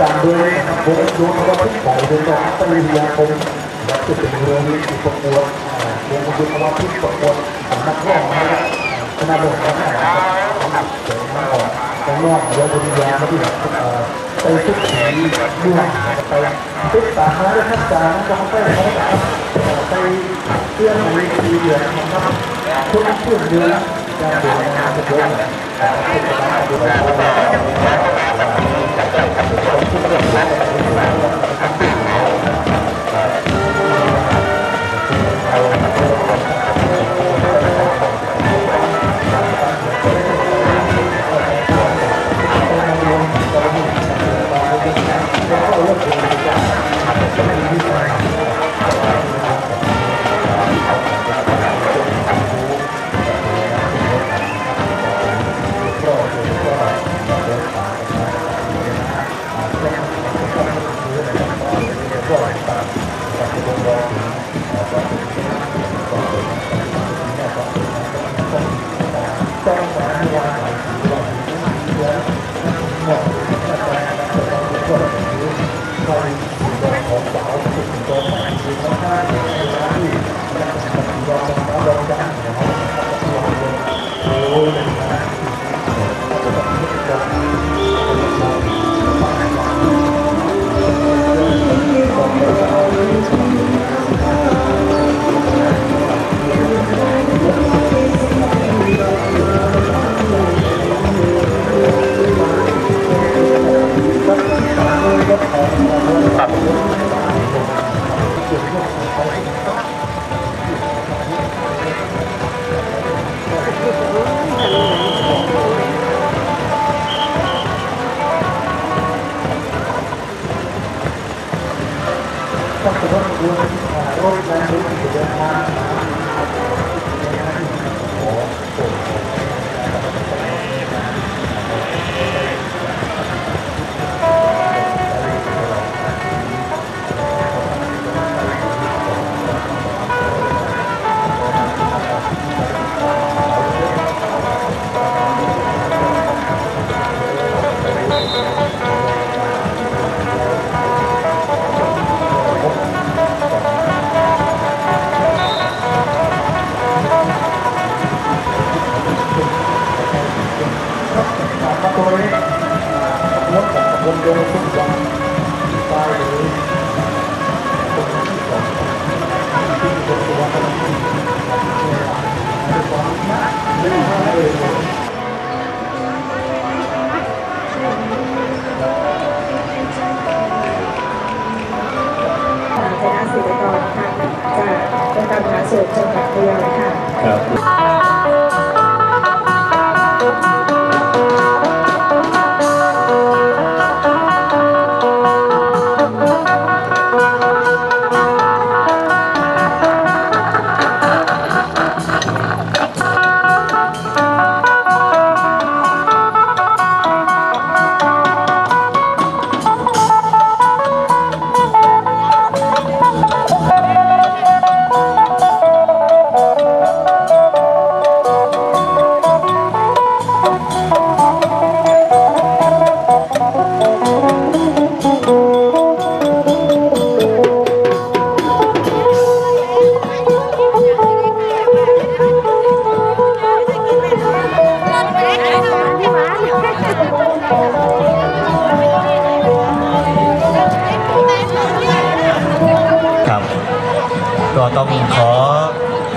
ตามด้วยวงดวงวัตถุทธของเดือนปริยาคมและจะเป็นเรื่องที่ประกวดวงดวงวัตถุทธประกวดของนักร้องนะครับคณะดนตรีนะครับเสริมมาก่อนแต่นอกจากปริยาไม่ได้ไปทุกที่เมืองไปติดตามมาด้วยครับจางต้องไปไปเพื่อนในทีเดือนนะครับคนผู้เดือนเดินงาน จะ ขอ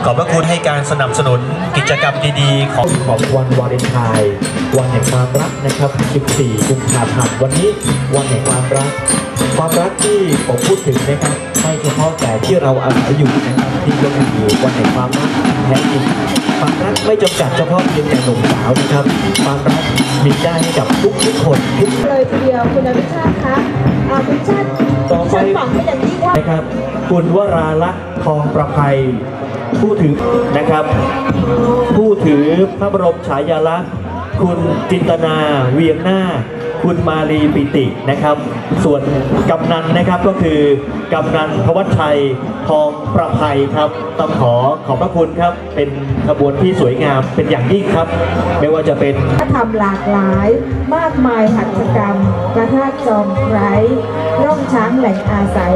ขอบพระคุณให้การสนับสนุนกิจกรรมดีๆ ของของวันวาเลนไทน์วันแห่งความรักนะครับ 14 กุมภาพันธ์วันนี้วันแห่งความรัก ความรักที่ผมพูดถึงนะครับไม่เฉพาะแต่ที่เราอาศัยอยู่นะครับที่ก็คือวันแห่งความรักแท้จริงความรักไม่จำกัดเฉพาะเพียงแต่หนุ่มสาวนะครับ ความรักมีได้ให้กับทุกทุกๆคนทุกเลยทีเดียวคุณอภิชาติคะอาคุณชาติต่อไปฉันฝังเป็นอย่างยิ่งว่านะครับ คุณวราลักษณ์ทองประภัย ผู้ถือนะครับ ผู้ถือพระบรมฉายาลักษณ์คุณจินตนาเวียงหน้า คุณมาลีปิตินะครับ ส่วนกำนันนะครับก็คือกำนันทวัชชัยทองประภัยครับต้องขอขอบพระคุณครับ เป็นขบวนที่สวยงามเป็นอย่างยิ่งครับ ไม่ว่าจะเป็นทำหลากหลาย มากมายหัตถกรรมพระธาจอมไคร้ ร่องช้างแหล่งอาศัย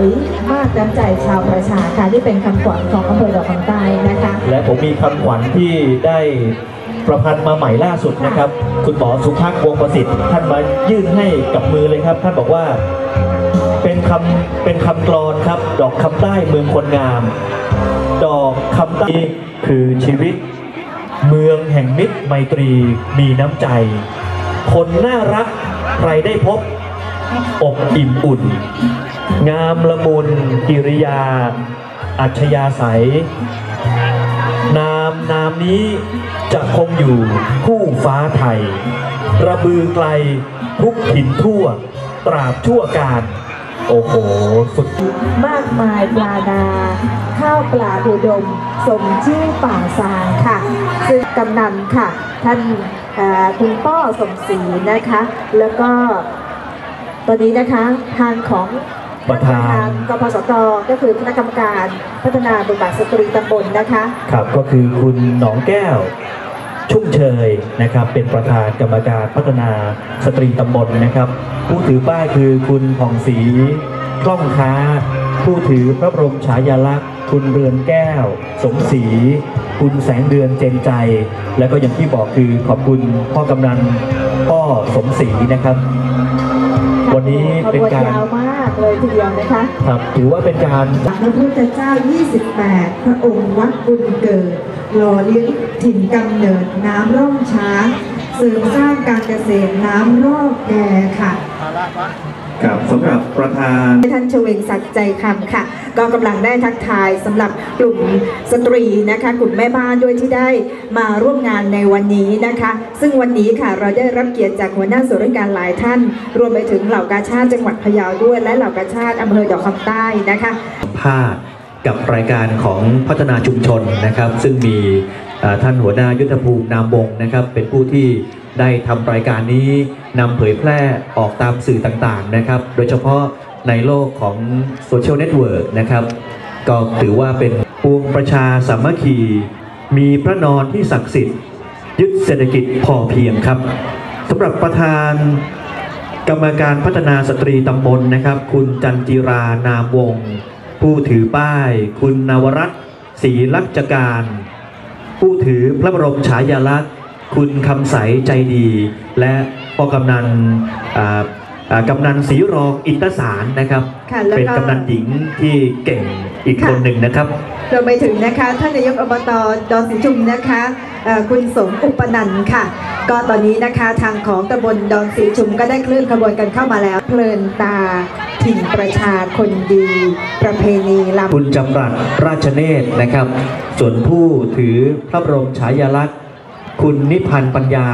มากน้ำใจชาวประชาค่ะที่เป็นคำขวัญของอำเภอดอกคำใต้นะคะ และผมมีคำขวัญที่ได้ประพันธ์มาใหม่ล่าสุดนะครับ คุณหมอสุภาพวงศ์ประสิทธิ์ท่านมายื่นให้กับมือเลยครับ ท่านบอกว่าเป็นคำเป็นคำกลอนครับ ดอกคำใต้เมืองคนงาม ดอกคำใต้คือชีวิต เมืองแห่งมิตรไมตรีมีน้ำใจ คนน่ารักใครได้พบ อบอิ่มอุ่น งามละมุนกิริยา อัจฉยาศัยนามนามนี้จะคงอยู่คู่ฟ้าไทย ระบือไกลทุกถิ่นทั่วตราบชั่วการ โอ้โห สุดมากมายปลาดาข้าวปลาอุดม สมชื่อป่าซางค่ะ ซึ่งกำนันค่ะ ท่านคุณป้อสมศรีนะคะ แล้วก็ ตอนนี้นะคะทางของประธานกพสตก็คือคณะกรรมการพัฒนาบทบาทสตรีตำบลนะคะครับก็คือคุณหนองแก้วชุ่มเชยนะครับเป็นประธานกรรมการพัฒนาสตรีตำบลนะครับ ผู้ถือป้ายคือคุณผ่องศรีกล้องค้า ผู้ถือพระบรมฉายาลักษณ์ คุณเรือนแก้ว สมศรีคุณแสงเดือนเจนใจ และก็อย่างที่บอกคือขอบคุณพ่อกำนันพ่อสมศรีนะครับ วันนี้เป็นการขบวนยาวมากเลยทีเดียวนะคะครับถือว่าเป็นการพระพุทธเจ้า 28 พระองค์วัดบุญเกิดหล่อเลี้ยงถิ่นกำเนิดน้ำร่องช้างเสริมสร้างการเกษตรน้ำรอบแกค่ะ กับสำหรับประธานท่านชเวงศักดิ์ใจคำค่ะ ก็กำลังได้ทักทายสำหรับกลุ่มสตรีนะคะ กลุ่มแม่บ้านด้วยที่ได้มาร่วมงานในวันนี้นะคะ ซึ่งวันนี้ค่ะเราได้รับเกียรติจากหัวหน้าส่วนราชการหลายท่าน รวมไปถึงเหล่ากาชาติจังหวัดพะเยาด้วย และเหล่ากาชาติอำเภอดอกคำใต้นะคะสัมภาษณ์กับรายการของพัฒนาชุมชนนะครับ ซึ่งมีเอ่อ ท่านหัวหน้ายุทธภูมินามวงนะครับ เป็นผู้ที่ได้ทำรายการนี้นำเผยแพร่ออกตามสื่อต่างๆนะครับ โดยเฉพาะในโลกของโซเชียลเน็ตเวิร์กนะครับ ก็ถือว่าเป็นปวงประชาสามัคคี มีพระนอนที่ศักดิ์สิทธิ์ยึดเศรษฐกิจพอเพียงครับสำหรับประธานกรรมการพัฒนาสตรีตำบลนะครับ คุณจันจิรานามวง ผู้ถือป้าย คุณนวรัตน์ศรีลักจการ ผู้ถือพระบรมฉายาลักษณ์ คุณคำใสใจดี และพ่อกำนันอ่าอ่ากำนันศรีรองอินทสารนะครับค่ะแล้วก็เป็นกำนันหญิงที่เก่งอีกคนหนึ่งนะครับรวมไปถึงนะคะท่านนายกอบตดอนสีชุมนะคะเอ่อคุณสมอุปนันท์ค่ะ ก็ตอนนี้นะคะทางของตำบลดอนสีชุมก็ได้เคลื่อนขบวนกันเข้ามาแล้วเพลินตา ถิ่นประชาคนดี ประเพณีลำคุณจำรัดราชเนตรนะครับ ส่วนผู้ถือพระบรมฉายาลักษณ์ คุณนิพันธ์ปัญญา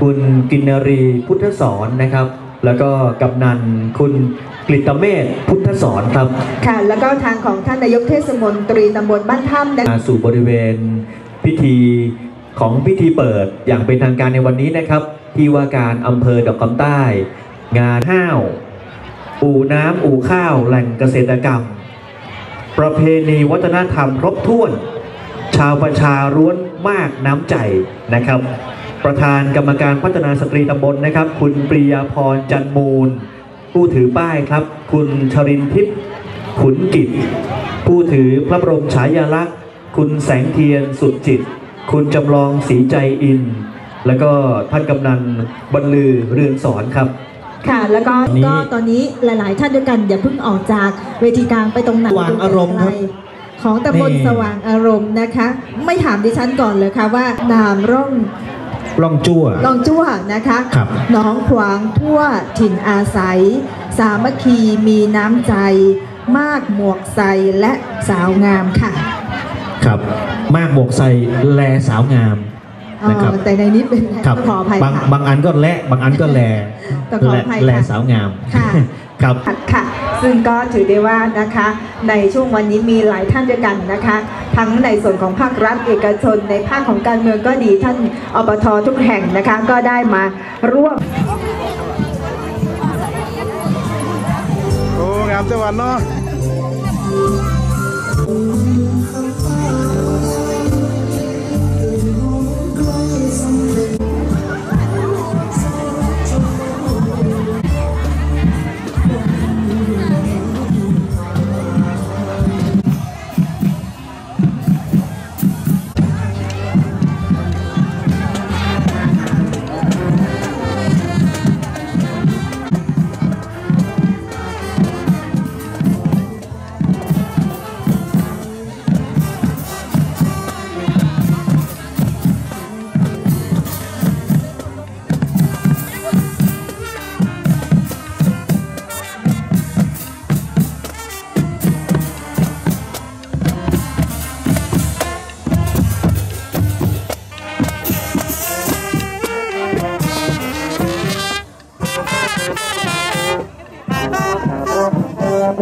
คุณกินนรีพุทธสอนนะครับ แล้วก็กำนันคุณกฤตเมธพุทธสอนครับ ค่ะ แล้วก็ทางของท่านนายกเทศมนตรีตำบลบ้านถ้ำนะคะมาสู่บริเวณพิธีของพิธีเปิดอย่างเป็นทางการในวันนี้นะครับ ที่ว่าการอำเภอดอกคำใต้ งานห้าว อู่น้ำอู่ข้าวแหล่งเกษตรกรรม ประเพณีวัฒนธรรมครบถ้วน ชาวประชาร้วนมากน้ำใจนะครับ ประธานกรรมการพัฒนาสตรีตำบลนะครับ คุณปริยาพรจันมูล ผู้ถือป้ายครับ คุณชรินทิพย์ขุนกิจ ผู้ถือพระบรมฉายาลักษณ์ คุณแสงเทียนสุดจิต คุณจำลองศรีใจอิน แล้วก็ท่านกำนันบรรลือเรือนสอนครับ ค่ะ แล้วก็วันนี้ก็ตอนนี้หลาย ๆ ท่านด้วยกันอย่าเพิ่งออกจากเวทีกลางไปตรงไหนสว่างอารมณ์ครับของตำบลนี่ สว่างอารมณ์นะคะ ไม่ถามดิฉันก่อนเลยค่ะว่านามร่อง ล่องจั่ว ลองจั่วนะคะครับหน้องขวางทั่วถิ่นอาศัย สามัคคีมีน้ำใจ มากหมวกใสและสาวงามค่ะ ครับ มากหมวกใส่แลสาวงามอ๋อ นะครับแต่ในนี้เป็นขอภัยบางบางอันก็และบางอันก็แลขแอภัสาวงามคครับค่ะ ซึ่งก็ถือได้ว่านะคะ ในช่วงวันนี้มีหลายท่านด้วยกันนะคะ ทั้งในส่วนของภาครัฐเอกชน ในภาคของการเมืองก็ดีท่านอบททุกแห่งนะคะก็ได้มาร่วมโอ้งามจังหวัดเนาะ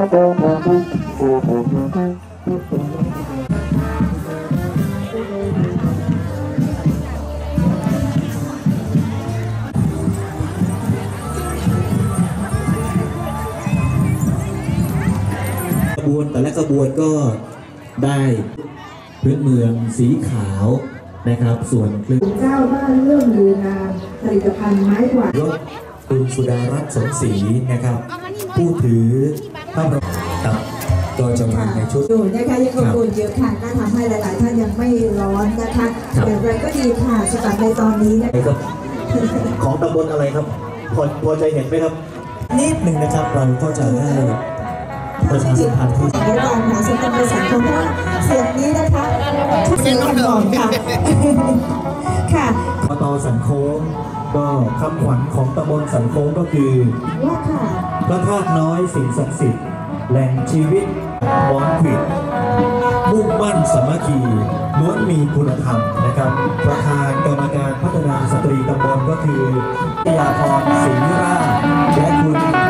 ขบวนแต่ละขบวนก็ได้พื้นเมืองสีขาวนะครับ ส่วนเครื่องเจ้าบ้านเรื่องลือนามผลิตภัณฑ์ไม้กวาดยศคุณสุดารัตน์สมศรีนะครับ ผู้ถือ พระบรมครับก็จะมาในชุดอยู่นะคะยังกังวลเยอะค่ะก็ทำให้หลาย ๆ ท่านยังไม่ร้อนนะคะครับอย่างไรก็ดีค่ะสำหรับในตอนนี้นะอะไรครับ ของตำบลอะไรครับ พอพอจะเห็นไหมครับ นิดหนึ่งนะครับเราก็จะได้ประชาสัมพันธ์ที่สถานการณ์ค่ะสำหรับในสังคมว่าเสียงนี้นะคะเสียงกันก่อนค่ะค่ะอบตสันโค้งก็คำขวัญของตำบลสันโค้งก็คือว่าค่ะพระธาตุน้อยสิ่งศักดิ์สิทธิ์ แหล่งชีวิตมอนขวิดมุ่งมั่นสามัคคีล้วนมีคุณธรรมนะครับ ประธานกรรมการพัฒนาสตรีตำบลก็คือพิยาพรศรีราและคุณ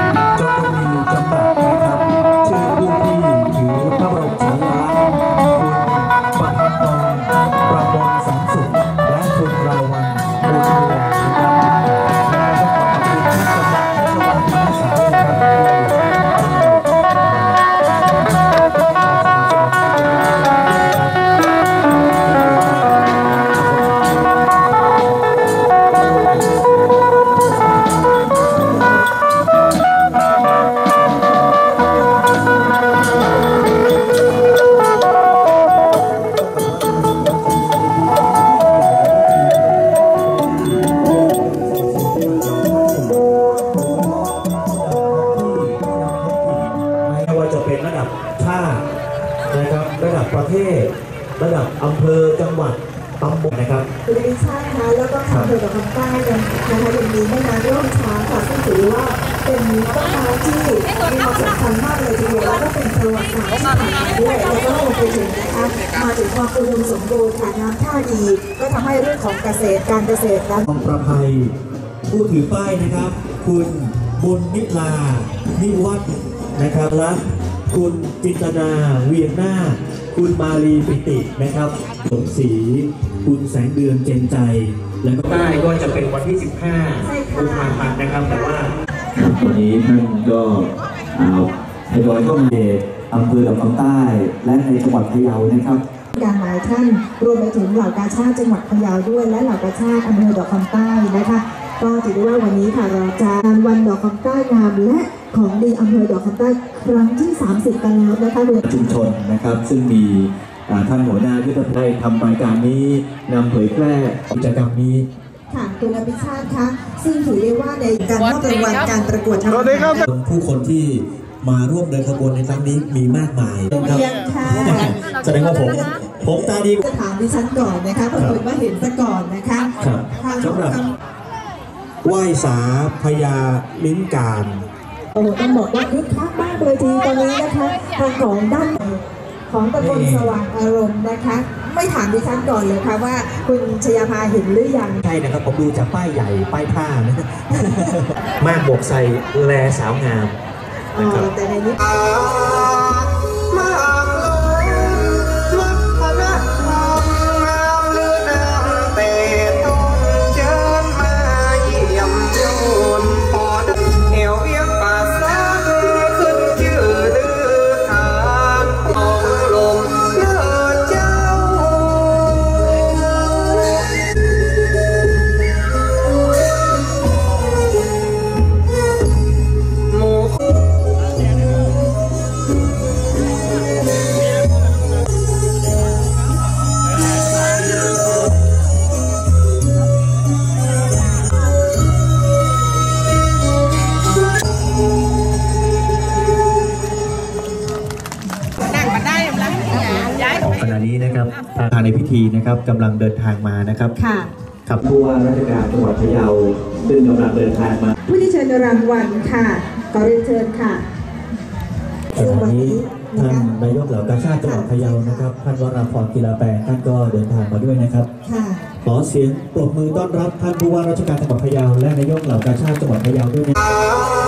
ค่ะซึ่งถือว่าเป็นต้นไม้ที่มีความสำคัญมากเลยทีเดียวแล้วก็เป็นประวัติศาสตร์ที่ผ่านมาด้วยแล้วก็รวมไปถึงนะคะมาถึงความอุดมสมบูรณ์ค่ะน้ำท่าดี ก็ทำให้เรื่องของเกษตรการเกษตรนั้นทองประภัยผู้ถือป้ายนะครับ คุณบุญนิลานิวัฒน์นะครับและคุณจินตนาเวียนหน้า คุณมาลีปิตินะครับสมศรีคุณแสงเดือนเจนใจ และก็ใต้ก็จะเป็นวันที่ 15กุมภาพันธ์นะครับ แต่ว่าครับวันนี้ท่านก็เอาทยอยเข้ามาอำเภอลำปางใต้ และในจังหวัดพะเยานะครับการหลายท่านรวมไปถึงเหล่ากาชาติจังหวัดพะเยาด้วย และเหล่ากาชาติอำเภอดอกคำใต้นะคะ ก็ถือได้ว่าวันนี้ค่ะเราจะงานวันดอกคำใต้งามและของดีอำเภอดอกคำใต้ครั้งที่ 30 กันแล้วนะคะชุมชนนะครับ ซึ่งมีอ่า ท่านหัวหน้าที่ได้ทำรายการนี้นำเผยแพร่กิจกรรมนี้ค่ะคุณอภิชาติคะซึ่งถือได้ว่าในการมอบรางวัลการประกวดทำสวัสดีครับผู้คนที่มาร่วมเดินขบวนในครั้งนี้มีมากมายนะครับเรียนค่ะแสดงว่าผมผมตาดีจะถามดิฉันก่อนนะคะเพราะคุณว่าเห็นซะก่อนนะคะครับทางสำหรับไหว้สาพญาลิ้นการโอ้โหต้องบอกว่าคึกคักมากเลยทีตอนนี้นะคะทางของด้าน ของตำบลสว่างอารมณ์นะคะ ไม่ถามดิฉันก่อนเลยค่ะว่าคุณชยาภาเห็นหรือยัง ใช่นะครับ ผมดูจากป้ายใหญ่ ป้ายผ้านะมากบวกใส่แลสาวงามเอนะครับอแต่ในนี้เอวเอียงป่าซาขึ้นยืน ในพิธีนะครับกำลังเดินทางมานะครับค่ะครับผู้ว่าราชการจังหวัดพะเยาซึ่งกำลังเดินทางมา ผู้ที่เชิญรางวัลค่ะขอเรียนเชิญค่ะขณะนี้ท่านนายกเหล่ากาชาติจังหวัดพะเยานะครับท่านวราพรกีฬาแปลงท่านก็เดินทางมาด้วยนะครับค่ะขอเสียงปรบมือต้อนรับท่านผู้ว่าราชการจังหวัดพะเยาและนายกเหล่ากาชาติจังหวัดพะเยาด้วยนะ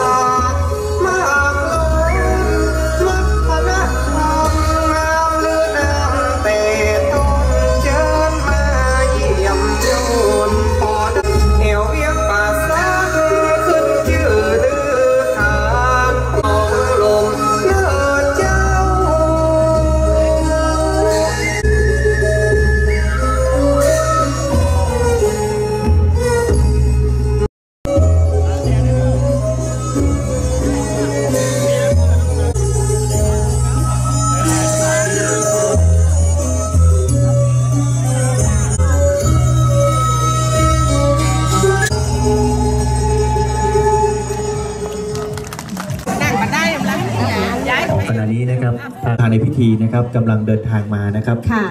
ทางในพิธีนะครับกำลังเดินทางมานะครับค่ะ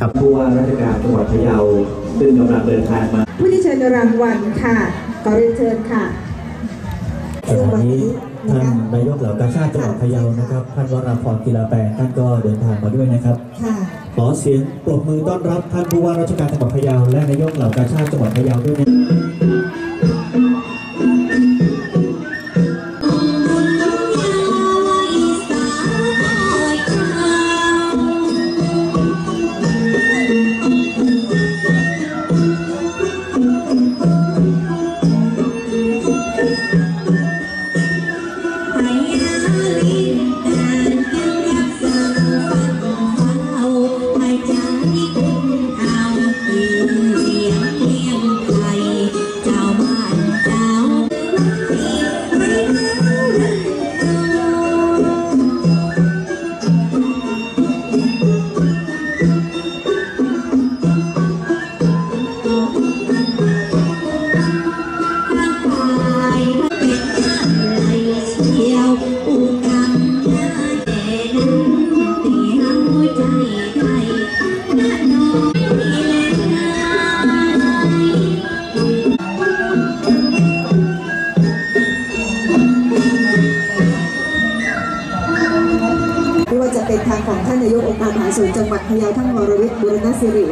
ครับผู้ว่าราชการจังหวัดพะเยาซึ่งกำลังเดินทางมา ผู้ที่เชิญรางวัลค่ะขอเรียนเชิญค่ะขณะนี้ท่านนายกเหล่ากาชาติจังหวัดพะเยานะครับท่านวราพรกีฬาแปลงท่านก็เดินทางมาด้วยนะครับค่ะขอเสียงปรบมือต้อนรับท่านผู้ว่าราชการจังหวัดพะเยาและนายกเหล่ากาชาติจังหวัดพะเยาด้วยนะ ไ